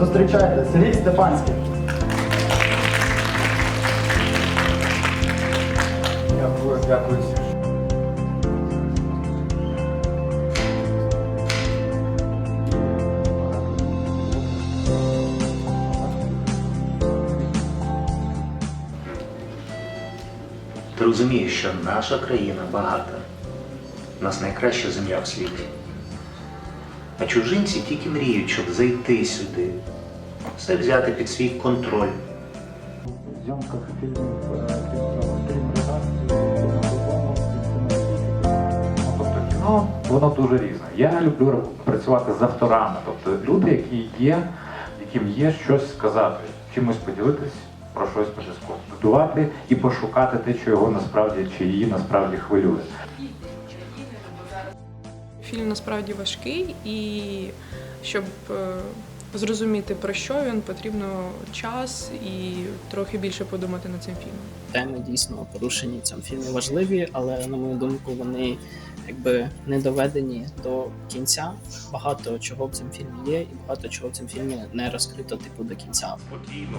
Зустрічайте, Сергій Стефанський. Дякую, дякую. Ти розумієш, що наша країна багата. У нас найкраща земля в світі. А чужинці тільки мріють, щоб зайти сюди, все взяти під свій контроль. зйомках Ну, кіно воно дуже різне. Я люблю працювати з авторами, тобто люди, які є, яким є щось сказати, чимось поділитись, про щось подискутувати і пошукати те, що його насправді чи її насправді хвилює. Фільм насправді важкий, і щоб е, зрозуміти про що він, потрібно час і трохи більше подумати над цим фільмом. теми дійсно порушені в цьому фільмі важливі, але на мою думку, вони якби не доведені до кінця. Багато чого в цьому фільмі є, і багато чого в цьому фільмі не розкрито типу до кінця. Спокійно.